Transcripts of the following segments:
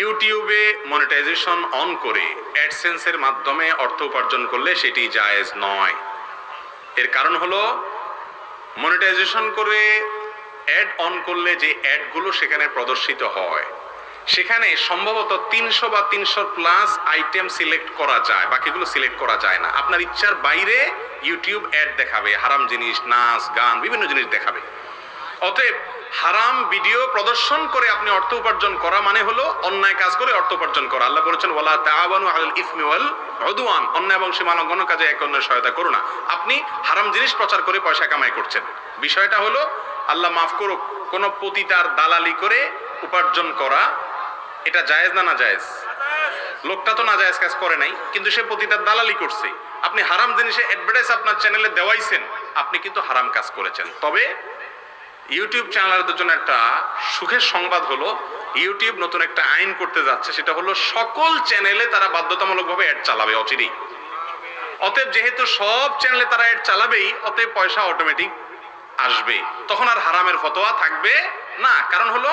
ইউটিউবে monetization on করে অ্যাডসেন্সের মাধ্যমে অর্থ উপার্জন করলে সেটি জায়েজ নয়। এর কারণ হলো মনিটাইজেশন করে অ্যাড অন করলে যে অ্যাডগুলো সেখানে প্রদর্শিত হয়, সেখানে সম্ভবত তিনশো বা তিনশো প্লাস আইটেম সিলেক্ট করা যায়, বাকিগুলো সিলেক্ট করা যায় না। আপনার ইচ্ছার বাইরে ইউটিউব অ্যাড দেখাবে, হারাম জিনিস, নাচ, গান, বিভিন্ন জিনিস দেখাবে। অতএব হারাম ভিডিও প্রদর্শন করে আপনি অর্থ উপার্জন করা মানে হলো অন্যায় কাজ করে অর্থ উপার্জন করা। আল্লাহ বলেছেন, ওয়ালা তাআবানু আলাল ইসমি ওয়াল উদওয়ান। অন্যায় এবং সীমালঙ্ঘন কাজে এক অন্যের সহায়তা করো না। আপনি হারাম জিনিস প্রচার করে পয়সা কামাই করছেন। বিষয়টা হলো, আল্লাহ মাফ করুক, কোন পতিতার দালালি করে উপার্জন করা, এটা জায়েজ না না জায়েজ? লোকটা তো না জায়েজ কাজ করে নাই, কিন্তু সে পতিতার দালালি করছে। আপনি হারাম জিনিসে অ্যাডভার্টাইজ আপনার চ্যানেলে দেওয়াইছেন, আপনি কিন্তু হারাম কাজ করেছেন। তবে ইউটিউব চ্যানেলের জন্য একটা সুখের সংবাদ হলো, ইউটিউব নতুন একটা আইন করতে যাচ্ছে, সেটা হলো সকল চ্যানেলে তারা বাধ্যতামূলকভাবে অ্যাড চালাবে, অচিরেই। অতএব যেহেতু সব চ্যানেলে তারা অ্যাড চালাবেই, অতএব পয়সা অটোমেটিক আসবে। তখন আর হারামের ফতোয়া থাকবে না, কারণ হলো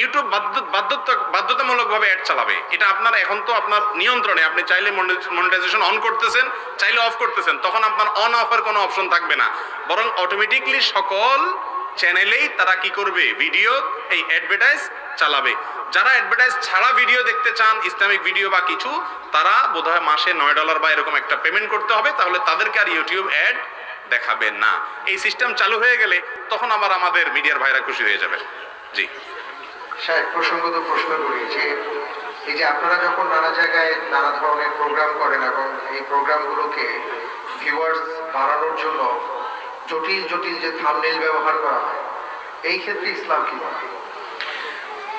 ইউটিউব বাধ্য বাধ্যতা বাধ্যতামূলকভাবে অ্যাড চালাবে। এটা আপনার, এখন তো আপনার নিয়ন্ত্রণে, আপনি চাইলে মনিটাইজেশন অন করতেছেন, চাইলে অফ করতেছেন, তখন আপনার অন অফের কোনো অপশন থাকবে না। বরং অটোমেটিকলি সকল চ্যানেলেই তারা কি করবে? ভিডিও এই অ্যাডভার্টাইজ চালাবে। যারা অ্যাডভার্টাইজ ছাড়া ভিডিও দেখতে চান, ইসলামিক ভিডিও বা কিছু, তারা বোধহয় মাসে নয় ডলার বা এরকম একটা পেমেন্ট করতে হবে, তাহলে তাদেরকে আর ইউটিউব অ্যাড দেখাবে না। এই সিস্টেম চালু হয়ে গেলে তখন আবার আমাদের মিডিয়ার ভাইরা খুশি হয়ে যাবে। জি। সাহেব, প্রসঙ্গত প্রশ্ন করি যে, এই যে আপনারা যখন নানা জায়গায় নানা ধরনের প্রোগ্রাম করেন এবং এই প্রোগ্রামগুলোকে ভিউয়ার্স বাড়ানোর জন্য জটিল জটিল যে থামনেল ব্যবহার করা হয়, এই ক্ষেত্রে ইসলাম কি বলে?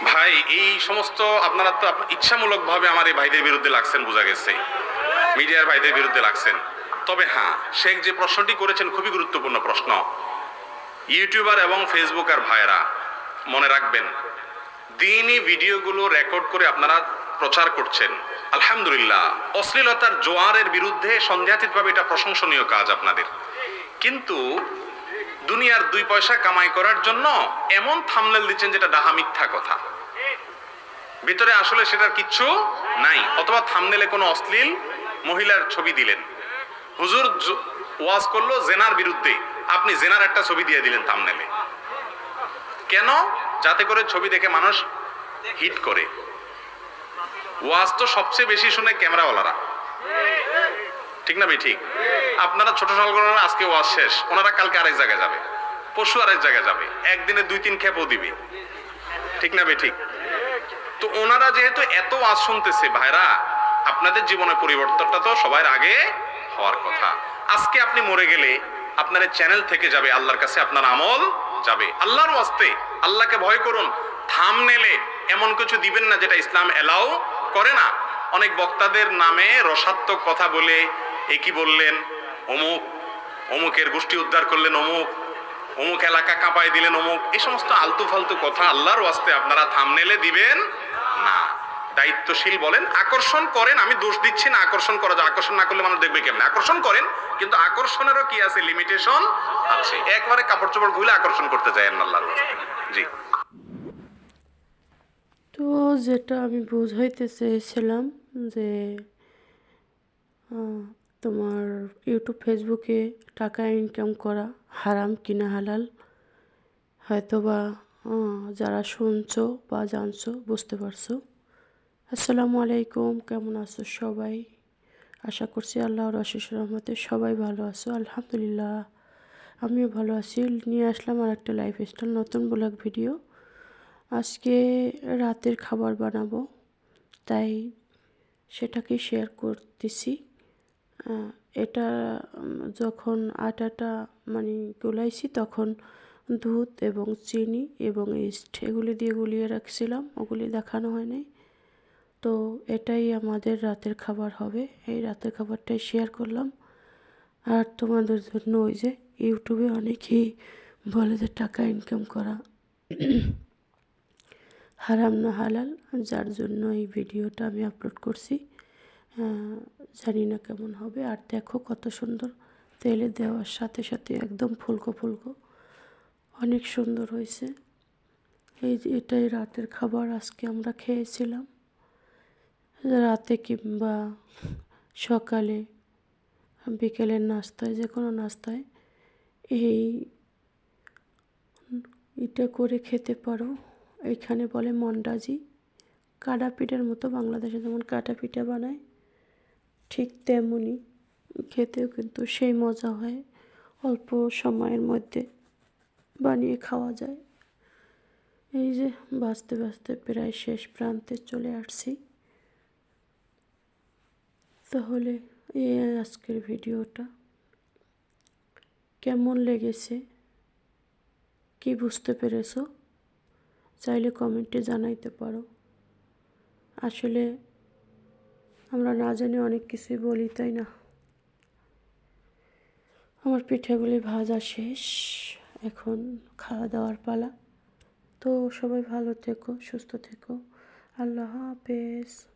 ভাই, এই সমস্ত আপনারা তো ইচ্ছামূলকভাবে আমার এই ভাইদের বিরুদ্ধে লাগছেন, বোঝা গেছে। মিডিয়ার ভাইদের বিরুদ্ধে লাগছেন। তবে হ্যাঁ শেখ যে প্রশ্নটি করেছেন, খুবই গুরুত্বপূর্ণ প্রশ্ন। ইউটিউবার এবং ফেসবুক আর ভাইয়েরা, মনে রাখবেন, দিনই ভিডিওগুলো রেকর্ড করে আপনারা প্রচার করছেন। আলহামদুলিল্লাহ, অশ্লীলতার জোয়ারের বিরুদ্ধে সন্দেহাতীতভাবে এটা প্রশংসনীয় কাজ আপনাদের। কিন্তু দুনিয়ার দুই পয়সা কামাই করার জন্য এমন থামলেল দিচ্ছেন যেটা ডাহা মিথ্যা কথা। ভিতরে আসলে সেটার কিচ্ছু নাই, অথবা থামনেলে কোনো অশ্লীল মহিলার ছবি দিলেন। হুজুর ওয়াজ করল জেনার বিরুদ্ধে, আপনি জেনার একটা ছবি দিয়ে দিলেন থামনেলে। কেন? যাতে করে ছবি দেখে মানুষ হিট করে। ওয়াজ তো সবচেয়ে বেশি শুনে ক্যামেরাওয়ালারা। ঠিক না ঠিক? আপনারা ছোট সালগুলোরা আজকে ওয়াজ শেষ। ওনারা কালকে আরেক জায়গায় যাবে। পশু আরেক জায়গায় যাবে। একদিনে দুই তিন খেপও দিবে। ঠিক না ঠিক? তো ওনারা যেহেতু এত ওয়াজ শুনতেছে, ভাইরা, আপনাদের জীবনের পরিবর্তনটা তো সবার আগে হওয়ার কথা। আজকে আপনি মরে গেলে আপনার চ্যানেল থেকে যাবে, আল্লাহর কাছে আপনার আমল যাবে। আল্লাহর ওয়াস্তে আল্লাহকে ভয় করুন। থাম নেলে এমন কিছু দিবেন না যেটা ইসলাম এলাও করে না। অনেক বক্তাদের নামে রসাত্মক কথা বলে এ কি বললেন? অমুক, অমুকের গোষ্ঠী উদ্ধার করলেন অমুক অমুক এলাকা কাঁপায় দিলেন অমুক। এই সমস্ত আলতু ফালতু কথা আল্লাহর ওয়াস্তে আপনারা থামনেলে দিবেন না। দায়িত্বশীল বলেন, আকর্ষণ করেন, আমি দোষ দিচ্ছি না, আকর্ষণ করা যায়। আকর্ষণ না করলে মানুষ দেখবে কেমন? আকর্ষণ করেন, কিন্তু আকর্ষণেরও কি আছে? লিমিটেশন আছে। একবারে কাপড় চোপড় খুলে আকর্ষণ করতে যায় আল্লাহর জি। তো যেটা আমি বোঝাইতে চেয়েছিলাম যে তোমার ইউটিউব ফেসবুকে টাকা ইনকাম করা হারাম কিনা হালাল? হয়তোবা আহ, যারা শুনছো বা জানছো বুঝতে পারছ। আসসালামু আলাইকুম কেমন আছো সবাই? আশা করছি আল্লাহর অশেষ রহমতে সবাই ভালো আছো আলহামদুলিল্লাহ। আমিও ভালো আছি। নিয়ে আসলাম আর একটা লাইফ স্টাইল নতুন ব্লগ ভিডিও আজকে রাতের খাবার বানাবো তাই সেটাকে শেয়ার করতেছি। এটা যখন আটাটা মানে গুলাইছি তখন দুধ এবং চিনি এবং ইস্ট এগুলি দিয়ে গুলিয়ে রাখছিলাম, ওগুলি দেখানো হয়নি তো এটাই আমাদের রাতের খাবার হবে। এই রাতের খাবারটাই শেয়ার করলাম। আর তোমাদের জন্য ওই যে ইউটিউবে অনেকেই বলে যে টাকা ইনকাম করা হারাম না হালাল, যার জন্য এই ভিডিওটা আমি আপলোড করছি। জানি না কেমন হবে। আর দেখো কত সুন্দর তেলে দেওয়ার সাথে সাথে একদম ফুলকো ফুলকো। অনেক সুন্দর হয়েছে। এই যে এটাই রাতের খাবার আজকে আমরা খেয়েছিলাম। রাতে কিংবা সকালে, বিকেলের নাস্তায়, যে কোনো নাস্তায় এই এটা করে খেতে পারো। এখানে বলে মন্ডাজি। কাটা পিঠার মতো বাংলাদেশে যেমন কাটা পিঠা বানায় ঠিক তেমনই খেতেও কিন্তু সেই মজা হয় অল্প সময়ের মধ্যে বানিয়ে খাওয়া যায়। এই যে বাঁচতে বাঁচতে প্রায় শেষ প্রান্তে চলে আসছি। তাহলে এ আজকের ভিডিওটা কেমন লেগেছে? কি বুঝতে পেরেছ? চাইলে কমেন্টে জানাইতে পারো। আসলে আমরা না জানি অনেক কিছুই বলি, তাই না? আমার পিঠেগুলি ভাজা শেষ। এখন খাওয়া দাওয়ার পালা। তো সবাই ভালো থেকো, সুস্থ থেকো। আল্লাহ হাফেজ।